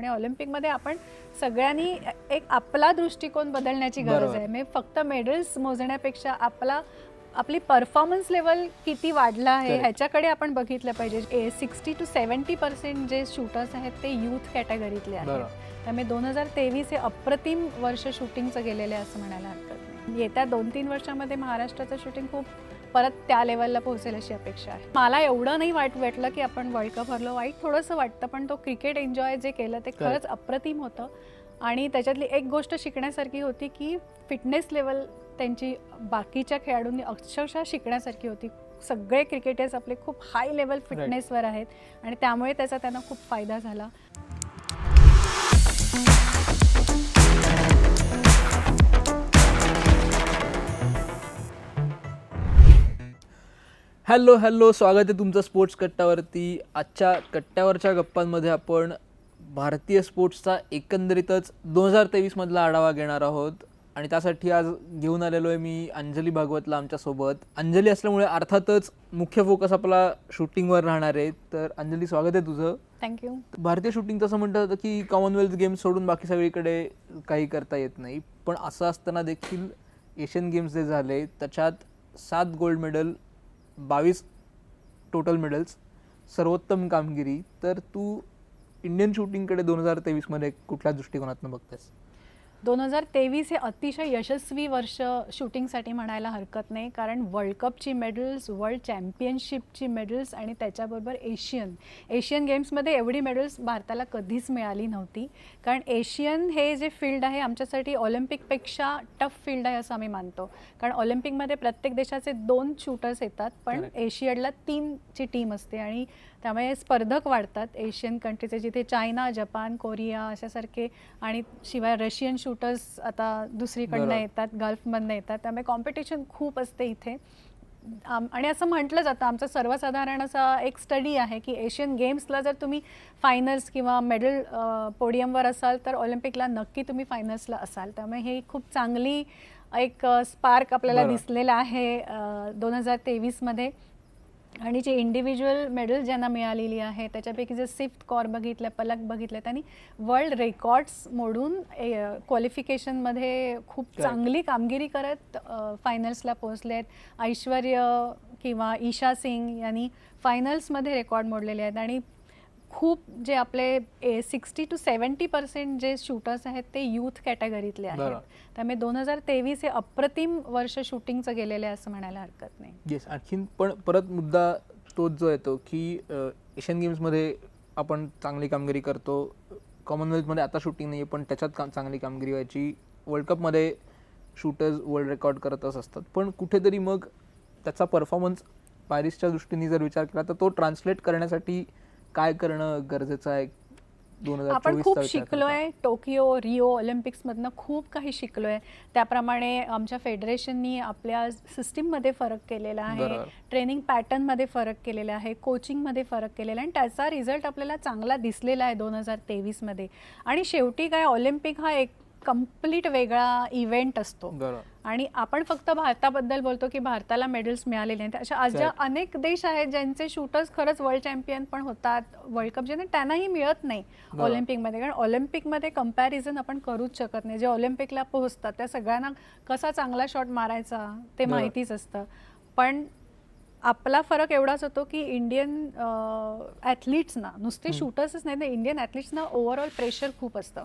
म्हणजे ऑलिम्पिकमध्ये आपण सगळ्यांनी एक आपला दृष्टिकोन बदलण्याची गरज. आहे. म्हणजे फक्त मेडल्स मोजण्यापेक्षा आपला आपली परफॉर्मन्स लेवल किती वाढला आहे. ह्याच्याकडे आपण बघितलं पाहिजे. सिक्स्टी टू सेवन्टी पर्सेंट जे शूटर्स आहेत ते यूथ कॅटेगरीतले आहेत. त्यामुळे दोन हजार तेवीस हे अप्रतिम वर्ष शूटिंगचं गेलेलं आहे असं म्हणायला हरकत नाही. येत्या दोन तीन वर्षामध्ये महाराष्ट्राचं शूटिंग खूप परत त्या लेवलला पोहोचेल अशी अपेक्षा आहे. मला एवढं नाही वाट वाटलं की आपण वर्ल्ड कप हरलो. वाईट थोडंसं वाटतं पण तो क्रिकेट एन्जॉय जे केलं ते खरंच अप्रतिम होतं. आणि त्याच्यातली एक गोष्ट शिकण्यासारखी होती की फिटनेस लेवल त्यांची बाकीच्या खेळाडूंनी अक्षरशः शिकण्यासारखी होती. सगळे क्रिकेटर्स आपले खूप हाय लेवल फिटनेसवर आहेत. आणि त्यामुळे त्याचा त्यांना खूप फायदा झाला. हॅलो हॅलो स्वागत आहे तुमचं स्पोर्ट्स कट्ट्यावरती. आजच्या कट्ट्यावरच्या गप्पांमध्ये आपण भारतीय स्पोर्ट्सचा एकंदरीतच दोन हजार तेवीसमधला आढावा घेणार आहोत. आणि त्यासाठी आज घेऊन आलेलो आहे मी अंजली भागवतला आमच्यासोबत. अंजली असल्यामुळे अर्थातच मुख्य फोकस आपला शूटिंगवर राहणार आहे. तर अंजली स्वागत आहे तुझं. थँक्यू भारतीय शूटिंग तसं म्हणतात होतं की कॉमनवेल्थ गेम्स सोडून बाकी सगळीकडे काही करता येत नाही. पण असं असताना देखील एशियन गेम्स जे झाले त्याच्यात सात गोल्ड मेडल बावीस टोटल मेडल्स सर्वोत्तम कामगिरी तर तू इंडियन शूटिंगकडे दोन हजार तेवीसमध्ये कुठल्या दृष्टिकोनातून बघतेस? दोन हजार तेवीस हे अतिशय यशस्वी वर्ष शूटिंगसाठी म्हणायला हरकत नाही कारण वर्ल्ड कपची मेडल्स वर्ल्ड चॅम्पियनशिपची मेडल्स आणि त्याच्याबरोबर एशियन एशियन गेम्समध्ये एवढी मेडल्स भारताला कधीच मिळाली नव्हती. कारण एशियन हे जे फील्ड आहे आमच्यासाठी ऑलिम्पिकपेक्षा टफ फील्ड आहे असं आम्ही मानतो. कारण ऑलिम्पिकमध्ये प्रत्येक देशाचे दोन शूटर्स येतात पण. एशियडला तीनची टीम असते आणि त्यामुळे स्पर्धक वाढतात एशियन कंट्रीचे जिथे चायना जपान कोरिया अशासारखे आणि शिवाय रशियन शूटर्स आता दुसरीकडनं. येतात गल्फमधनं येतात त्यामुळे कॉम्पिटिशन खूप असते इथे आणि असं म्हटलं जातं आमचा सर्वसाधारण असा एक स्टडी आहे की एशियन गेम्सला जर तुम्ही फायनल्स किंवा मेडल पोडियमवर असाल तर ऑलिम्पिकला नक्की तुम्ही फायनल्सला असाल त्यामुळे हे खूप चांगली एक स्पार्क आपल्याला. दिसलेला आहे दोन हजार तेवीसमध्ये आणि जे इंडिव्हिज्युअल मेडल ज्यांना मिळालेली आहे त्याच्यापैकी जे सिफ्थ कॉर बघितलं पलक बघितलं त्यांनी वर्ल्ड रेकॉर्ड्स मोडून क्वालिफिकेशनमध्ये खूप. चांगली कामगिरी करत फायनल्सला पोहोचले आहेत ऐश्वर्य किंवा ईशा सिंग यांनी फायनल्समध्ये रेकॉर्ड मोडलेले आहेत आणि खूप जे आपले सिक्स्टी टू सेवन्टी पर्सेंट जे शूटर्स आहेत ते यूथ कॅटेगरीतले आहेत. त्यामुळे दोन हजार तेवीस हे अप्रतिम वर्ष शूटिंगचं गेलेलं आहे असं म्हणायला हरकत नाही. येस आणखीन पण परत मुद्दा तोच जो येतो की एशियन गेम्समध्ये आपण चांगली कामगिरी करतो. कॉमनवेल्थमध्ये आता शूटिंग नाही आहे पण त्याच्यात काम चांगली कामगिरी व्हायची. वर्ल्ड कपमध्ये शूटर्स वर्ल्ड रेकॉर्ड करतच असतात. पण कुठेतरी मग त्याचा परफॉर्मन्स पॅरिसच्या दृष्टीने जर विचार केला तर तो ट्रान्सलेट करण्यासाठी काय करणं गरजेचं आहे दोन हजार आपण खूप शिकलोय टोकियो रिओ ऑलिम्पिक्समधनं खूप काही शिकलोय. त्याप्रमाणे आमच्या फेडरेशननी आपल्या सिस्टीममध्ये फरक केलेला आहे. ट्रेनिंग पॅटर्नमध्ये फरक केलेला आहे कोचिंगमध्ये फरक केलेला आहे आणि त्याचा रिझल्ट आपल्याला चांगला दिसलेला आहे दोन हजार तेवीसमध्ये. आणि शेवटी काय ऑलिम्पिक हा एक कंप्लीट वेगळा इव्हेंट असतो आणि आपण फक्त भारताबद्दल बोलतो की भारताला मेडल्स मिळालेले आहेत अशा अशा. अनेक देश आहेत ज्यांचे शूटर्स खरंच वर्ल्ड चॅम्पियन पण होतात वर्ल्ड कप ज्यांना त्यांनाही मिळत नाही. ऑलिम्पिकमध्ये कारण ऑलिम्पिकमध्ये कंपॅरिझन आपण करूच शकत नाही जे ऑलिम्पिकला पोहोचतात त्या सगळ्यांना कसा चांगला शॉट मारायचा ते. माहितीच असतं पण आपला फरक एवढाच होतो की इंडियन ॲथलीट्सना नुसते. शूटर्सच नाही तर इंडियन ॲथलीट्सना ओव्हरऑल प्रेशर खूप असतं.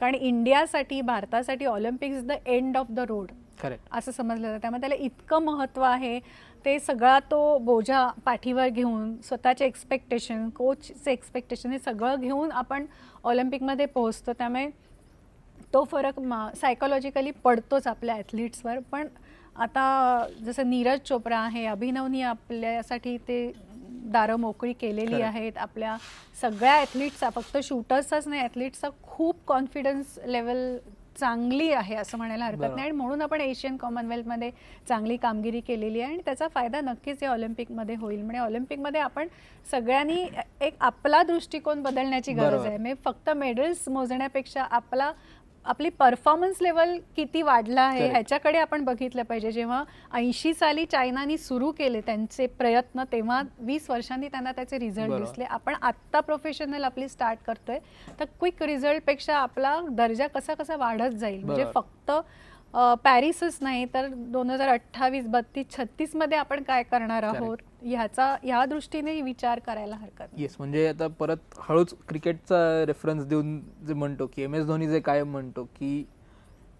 कारण इंडियासाठी भारतासाठी Olympic is the end of the road असं समजलं जातं. त्यामुळे त्याला इतकं महत्त्व आहे. ते सगळा तो बोजा पाठीवर घेऊन स्वतःचे एक्सपेक्टेशन कोचचे एक्सपेक्टेशन हे सगळं घेऊन आपण ऑलिम्पिकमध्ये पोहोचतो. त्यामुळे तो फरक सायकोलॉजिकली पडतोच आपल्या ॲथलीट्सवर पण आता जसं नीरज चोप्रा आहे अभिनवनी आपल्यासाठी ते दारं मोकळी केलेली. आहेत आपल्या सगळ्या ॲथलीट्सचा फक्त शूटर्सचाच नाही ॲथलीट्सचा खूप कॉन्फिडन्स लेवल चांगली आहे असं म्हणायला हरकत. नाही आणि म्हणून आपण एशियन कॉमनवेल्थमध्ये चांगली कामगिरी केलेली आहे आणि त्याचा फायदा नक्कीच या ऑलिम्पिकमध्ये होईल म्हणजे ऑलिम्पिकमध्ये आपण सगळ्यांनी एक आपला दृष्टिकोन बदलण्याची गरज. आहे म्हणजे फक्त मेडल्स मोजण्यापेक्षा आपला आपली परफॉर्मन्स लेवल किती वाढला आहे. ह्याच्याकडे आपण बघितलं पाहिजे जेव्हा ऐंशी साली चायनानी सुरू केले त्यांचे प्रयत्न तेव्हा वीस वर्षांनी त्यांना त्याचे रिझल्ट. दिसले आपण आत्ता प्रोफेशनल आपली स्टार्ट करतोय तर क्विक रिझल्टपेक्षा आपला दर्जा कसा कसा वाढत जाईल म्हणजे. फक्त पॅरिसच नाही तर दोन हजार अठ्ठावीस बत्तीस छत्तीसमध्ये आपण काय करणार. आहोत ह्याचा ह्या दृष्टीने विचार करायला हरकत. येस म्हणजे आता परत हळूच क्रिकेटचा रेफरन्स देऊन जे म्हणतो की एम एस धोनी जे कायम म्हणतो की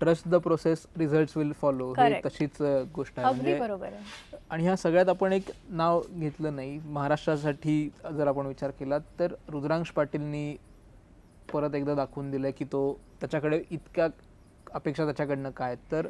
trust the process result will follow. तशीच गोष्ट आहे म्हणजे बरोबर आहे आणि ह्या सगळ्यात आपण एक नाव घेतलं नाही महाराष्ट्रासाठी जर आपण विचार केला तर रुद्रांश पाटीलनी परत एकदा दाखवून दिलं की तो त्याच्याकडे इतक्या अपेक्षा त्याच्याकडनं काय. तर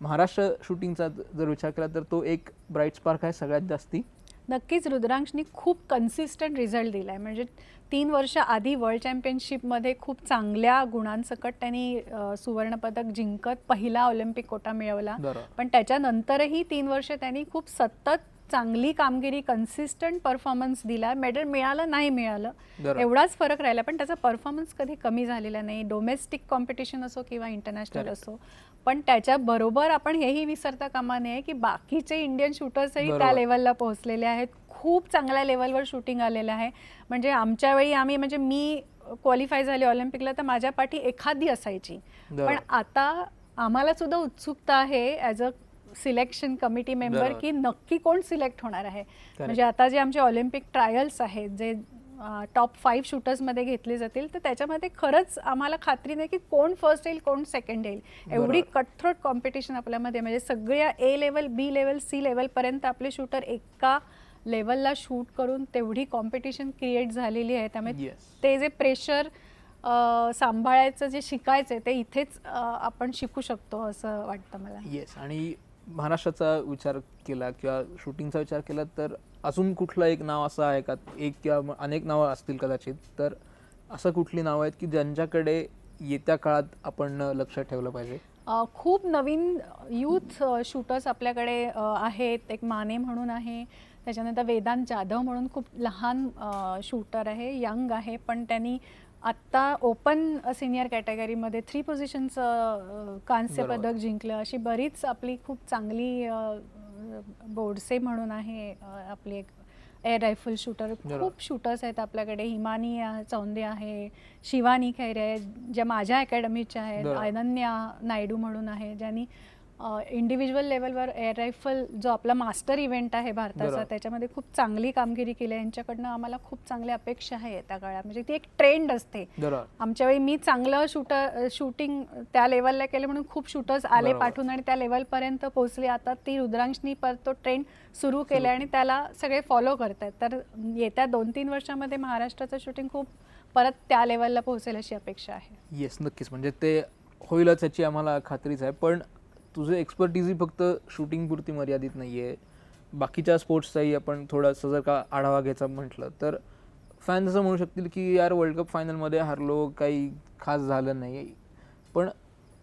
महाराष्ट्र शूटिंगचा जर विचार केला तर तो एक ब्राईट स्पार्क आहे सगळ्यात जास्ती. नक्कीच रुद्रांशनी खूप कन्सिस्टंट रिझल्ट दिला आहे म्हणजे तीन वर्ष आधी वर्ल्ड चॅम्पियनशिपमध्ये खूप चांगल्या गुणांसकट त्यांनी सुवर्णपदक जिंकत पहिला ऑलिम्पिक कोटा मिळवला. पण त्याच्यानंतरही तीन वर्ष त्यांनी खूप सतत चांगली कामगिरी कन्सिस्टंट परफॉर्मन्स दिला मेडल मिळालं नाही मिळालं बरोबर. एवढाच फरक राहिला पण त्याचा परफॉर्मन्स कधी कमी झालेला नाही डोमेस्टिक कॉम्पिटिशन असो किंवा इंटरनॅशनल. असो पण त्याच्याबरोबर आपण हेही विसरता कामा नये की बाकीचे इंडियन शूटर्सही त्या बरोबर. लेवलला पोहोचलेले आहेत खूप चांगल्या लेवलवर शूटिंग आलेलं आहे म्हणजे आमच्या वेळी आम्ही म्हणजे मी क्वालिफाय झाले ऑलिम्पिकला तर माझ्या पाठी एखादी असायची पण बरोबर. आता आम्हाला सुद्धा उत्सुकता आहे as a selection committee member. की नक्की कोण सिलेक्ट होणार आहे. म्हणजे आता जे आमचे ऑलिम्पिक ट्रायल्स आहेत जे टॉप फाईव्ह शूटर्समध्ये घेतले जातील तर त्याच्यामध्ये खरंच आम्हाला खात्री नाही की कोण फर्स्ट येईल कोण सेकंड येईल. एवढी. कटथ्रोट कॉम्पिटिशन आपल्यामध्ये म्हणजे सगळ्या A level B level C लेवलपर्यंत आपले शूटर एका लेवलला शूट करून तेवढी कॉम्पिटिशन क्रिएट झालेली आहे. त्यामुळे ते जे प्रेशर सांभाळायचं जे शिकायचं ते इथेच आपण शिकू शकतो असं वाटतं मला. येस आणि महाराष्ट्राचा विचार केला किंवा शूटिंगचा विचार केला तर अजून कुठलं एक नाव असं आहे का? एक किंवा अनेक नावं असतील कदाचित. तर असं कुठली नावं आहेत की ज्यांच्याकडे येत्या काळात आपण लक्ष ठेवलं पाहिजे? खूप नवीन यूथ शूटर्स आपल्याकडे आहेत. एक माने म्हणून आहे. त्याच्यानंतर वेदांत जाधव म्हणून खूप लहान शूटर आहे. यंग आहे. पण त्यांनी आत्ता ओपन सिनियर कॅटेगरीमध्ये थ्री पोझिशनचं कांस्य. पदक जिंकलं अशी बरीच आपली खूप चांगली बोडसे म्हणून आहे आपली एक एअर रायफल शूटर. खूप शूटर्स आहेत आपल्याकडे हिमानी चौंदे आहे शिवानी खैरे ज्या माझ्या अकॅडमीच्या आहेत. अनन्या नायडू म्हणून आहे ज्यांनी इंडिव्हिज्युअल लेवलवर एअर रायफल जो आपला मास्टर इव्हेंट आहे भारताचा. त्याच्यामध्ये खूप चांगली कामगिरी केली आहे. यांच्याकडनं आम्हाला खूप चांगली अपेक्षा आहे येत्या काळात. म्हणजे ती एक ट्रेंड असते. आमच्या वेळी मी चांगलं शूटर शूटिंग त्या लेवलला केलं म्हणून खूप शूटर्स आले. पाठवून आणि त्या लेवलपर्यंत पोहोचले. आता ती रुद्रांशनी परत तो ट्रेंड सुरू केला आणि त्याला सगळे फॉलो करतात तर येत्या दोन तीन वर्षामध्ये महाराष्ट्राचं शूटिंग खूप परत त्या लेवलला पोहोचेल अशी अपेक्षा आहे. येस नक्कीच. म्हणजे ते होईलच याची आम्हाला खात्रीच आहे. पण तुझं एक्सपर्टीज ही फक्त शूटिंग पुरती मर्यादित नाही आहे बाकीच्या स्पोर्ट्सचाही आपण थोडासा जर का आढावा घ्यायचा म्हटलं तर फॅन्स असं म्हणू शकतील की यार वर्ल्ड कप फायनलमध्ये हारलो काही खास झालं नाही पण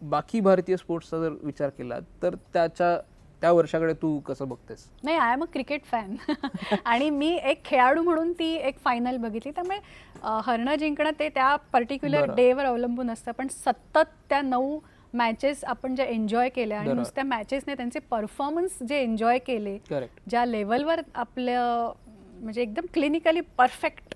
बाकी भारतीय स्पोर्ट्सचा जर विचार केला तर त्याच्या त्या वर्षाकडे तू कसं बघतेस? नाही I am a cricket fan आणि मी एक खेळाडू म्हणून ती एक फायनल बघितली. त्यामुळे हरणं जिंकणं ते त्या पर्टिक्युलर. डेवर अवलंबून असतं. पण सतत त्या नऊ मॅचेस आपण ज्या एन्जॉय केल्या आणि. नुसत्या मॅचेसने त्यांचे परफॉर्मन्स जे एन्जॉय केले ज्या लेवलवर आपलं म्हणजे एकदम क्लिनिकली परफेक्ट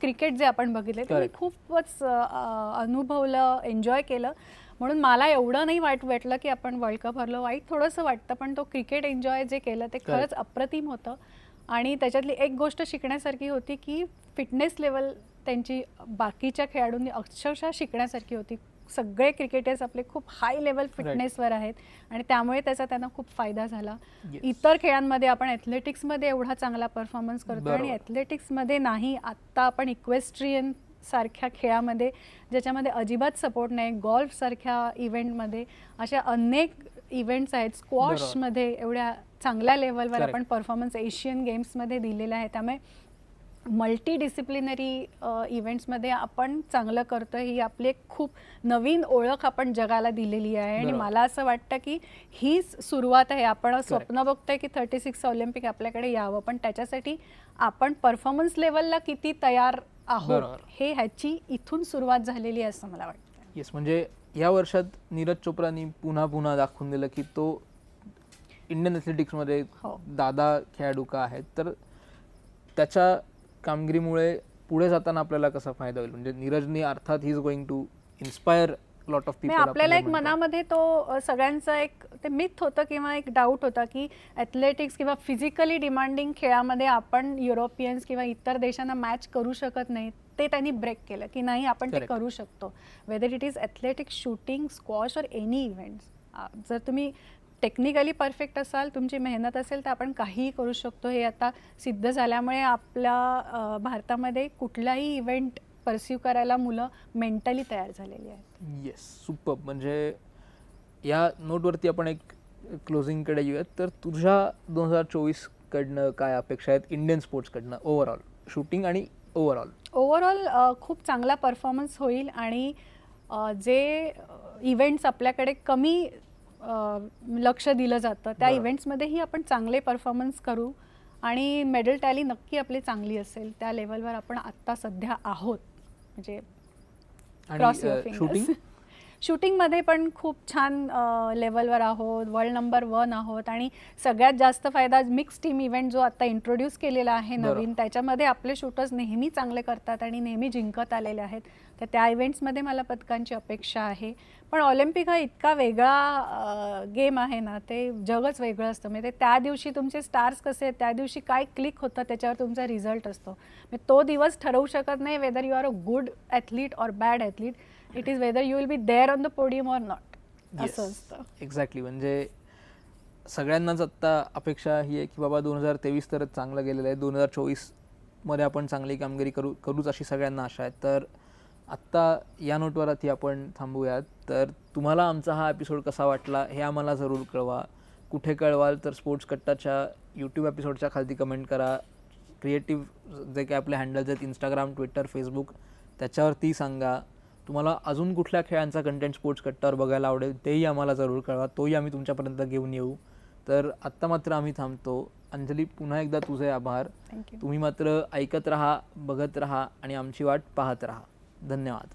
क्रिकेट जे आपण बघितले ते. खूपच अनुभवलं एन्जॉय केलं. म्हणून मला एवढं नाही वाईट वाटलं की आपण वर्ल्ड कप हरलो. वाईट थोडंसं वाटतं पण तो क्रिकेट एन्जॉय जे केलं ते खरंच अप्रतिम होतं. आणि त्याच्यातली एक गोष्ट शिकण्यासारखी होती की फिटनेस लेवल त्यांची बाकीच्या खेळाडूंनी अक्षरशः शिकण्यासारखी होती. सगळे क्रिकेटर्स आपले खूप हाय लेवल फिटनेसवर आहेत आणि त्यामुळे त्याचा त्यांना खूप फायदा झाला. इतर खेळांमध्ये आपण ॲथलेटिक्समध्ये एवढा चांगला परफॉर्मन्स करतो आणि. ॲथलेटिक्समध्ये नाही आत्ता आपण इक्वेस्ट्रियन सारख्या खेळामध्ये ज्याच्यामध्ये अजिबात सपोर्ट नाही गॉल्फसारख्या इव्हेंटमध्ये अशा अनेक इव्हेंट्स आहेत स्क्वॉशमध्ये एवढ्या चांगल्या लेवलवर. आपण परफॉर्मन्स एशियन गेम्समध्ये दिलेला आहे त्यामुळे मल्टी डिसिप्लिनरी इव्हेंट्समध्ये आपण चांगलं करतो ही आपली एक खूप नवीन ओळख आपण जगाला दिलेली आहे आणि. मला असं वाटतं की हीच सुरुवात आहे आपण स्वप्न बघतोय की थर्टी सिक्स ऑलिम्पिक आपल्याकडे यावं पण त्याच्यासाठी आपण परफॉर्मन्स लेवलला किती तयार आहोत. हे ह्याची इथून सुरुवात झालेली आहे असं मला वाटतं येस म्हणजे या वर्षात नीरज चोप्रानी पुन्हा पुन्हा दाखवून दिलं की तो इंडियन ॲथलेटिक्समध्ये हो. दादा खेळाडू का आहेत तर त्याच्या कामगिरीमुळे पुढे जाताना आपल्याला कसा फायदा होईल? म्हणजे नीरजनी अर्थात he is going to inspire lot of people आपल्याला एक मनामध्ये तो सगळ्यांचा एक ते मिथ होतं किंवा एक डाऊट होता की ॲथलेटिक्स किंवा फिजिकली डिमांडिंग खेळामध्ये आपण युरोपियन्स किंवा इतर देशांना मॅच करू शकत नाही ते त्यांनी ब्रेक केलं की नाही आपण ते. करू शकतो. Weather it is athletics shooting squash और एनी इव्हेंट्स जर तुम्ही टेक्निकली परफेक्ट असाल तुमची मेहनत असेल तर आपण काहीही करू शकतो. हे आता सिद्ध झाल्यामुळे आपल्या भारतामध्ये कुठलाही इव्हेंट परस्यू करायला मुलं मेंटली तयार झालेली आहेत. येस सुपर म्हणजे या नोटवरती आपण एक क्लोजिंगकडे येऊयात. तर तुझ्या दोन हजार चोवीसकडनं काय अपेक्षा आहेत इंडियन स्पोर्ट्सकडनं ओव्हरऑल शूटिंग आणि ओव्हरऑल ओव्हरऑल खूप चांगला परफॉर्मन्स होईल आणि जे इव्हेंट्स आपल्याकडे कमी लक्ष दिलं जातं. त्या. इव्हेंट्समध्येही आपण चांगले परफॉर्मन्स करू आणि मेडल टॅली नक्की आपली चांगली असेल. त्या लेवलवर आपण आत्ता सध्या आहोत. म्हणजे क्रॉस शूटिंग शूटिंगमध्ये पण खूप छान लेवलवर आहोत वर्ल्ड नंबर वन आहोत आणि सगळ्यात जास्त फायदा मिक्स टीम इव्हेंट जो आता इंट्रोड्यूस केलेला आहे. नवीन त्याच्यामध्ये आपले शूटर्स नेहमी चांगले करतात आणि नेहमी जिंकत आलेले आहेत. तर त्या इव्हेंट्समध्ये मला पदकांची अपेक्षा आहे. पण ऑलिम्पिक हा इतका वेगळा गेम आहे ना ते जगच वेगळं असतं. म्हणजे ते त्या दिवशी तुमचे स्टार्स कसे आहेत त्या दिवशी काय क्लिक होतं त्याच्यावर तुमचा रिझल्ट असतो. तो दिवस ठरवू शकत नाही whether you are a good athlete or bad athlete it is whether you will be there on the podium or not असं असतं. एक्झॅक्टली म्हणजे सगळ्यांनाच आत्ता अपेक्षा ही आहे की बाबा दोन हजार तेवीस तर चांगलं गेलेलं आहे. दोन हजार चोवीसमध्ये आपण चांगली कामगिरी करू करूच अशी सगळ्यांना आशा आहे. तर आत्ता या नोटवरती आपण थांबूयात. तर तुम्हाला आमचा हा एपिसोड कसा वाटला हे आम्हाला जरूर कळवा. कुठे कळवाल तर स्पोर्ट्स कट्टाच्या यूट्यूब एपिसोडच्या खालती कमेंट करा. क्रिएटिव्ह जे काही आपले हँडल्स आहेत इंस्टाग्राम ट्विटर फेसबुक त्याच्यावरती सांगा. तुम्हाला अजून कुठल्या खेळांचा कंटेंट स्पोर्ट्स कट्टावर बघायला आवडेल तेही आम्हाला जरूर कळवा. तोही आम्ही तुमच्यापर्यंत घेऊन येऊ. तर आत्ता मात्र आम्ही थांबतो. अंजली पुन्हा एकदा तुझे आभार. तुम्ही मात्र ऐकत राहा बघत राहा आणि आमची वाट पाहत राहा. धन्यवाद.